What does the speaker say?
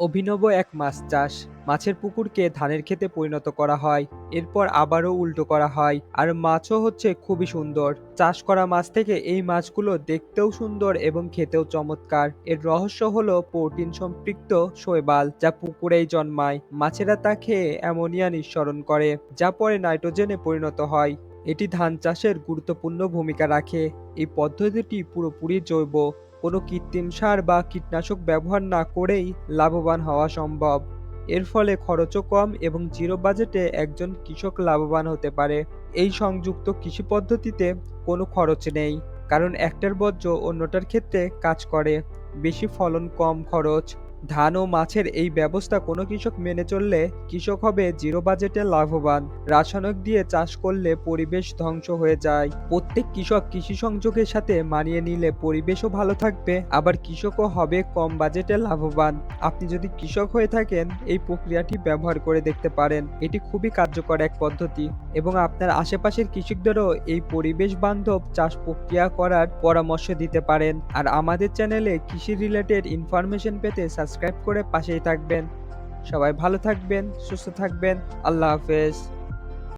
অভিনব এক মাছ চাষ। মাছের পুকুরকে ধানের ক্ষেতে পরিণত করা হয়, এরপর আবারও উল্টো করা হয় আর মাছও হচ্ছে খুবই সুন্দর। চাষ করা মাছ থেকে এই মাছগুলো দেখতেও সুন্দর এবং খেতেও চমৎকার। এর রহস্য হলো প্রোটিন সম্পৃক্ত শৈবাল যা পুকুরেই জন্মায়। মাছেরা তা খেয়ে অ্যামোনিয়া নিঃসরণ করে, যা পরে নাইট্রোজেনে পরিণত হয়। এটি ধান চাষের গুরুত্বপূর্ণ ভূমিকা রাখে। এই পদ্ধতিটি পুরোপুরি জৈব কোনো কৃত্রিম সার বা কীটনাশক ব্যবহার না করেই লাভবান হওয়া সম্ভব। এর ফলে খরচও কম এবং জিরো বাজেটে একজন কৃষক লাভবান হতে পারে। এই সংযুক্ত কৃষি পদ্ধতিতে কোনো খরচ নেই, কারণ একটার বর্জ্য অন্যটার ক্ষেত্রে কাজ করে। বেশি ফলন কম খরচ ধান ও মাছের এই ব্যবস্থা কোনো কৃষক মেনে চললে কৃষক হবে জিরো বাজেটে লাভবান। রাসায়নিক দিয়ে চাষ করলে পরিবেশ ধ্বংস হয়ে যায়। প্রত্যেক কৃষক কৃষি সংযোগের সাথে মানিয়ে নিলে পরিবেশও ভালো থাকবে, আবার কৃষকও হবে কম বাজেটে লাভবান। আপনি যদি কৃষক হয়ে থাকেন, এই প্রক্রিয়াটি ব্যবহার করে দেখতে পারেন। এটি খুবই কার্যকর এক পদ্ধতি এবং আপনার আশেপাশের কৃষকদেরও এই পরিবেশ বান্ধব চাষ প্রক্রিয়া করার পরামর্শ দিতে পারেন। আর আমাদের চ্যানেলে কৃষি রিলেটেড ইনফরমেশন পেতে সাবস্ক্রাইব করে পাশেই থাকবেন। সবাই ভালো থাকবেন সুস্থ থাকবেন। আল্লাহ হাফেজ।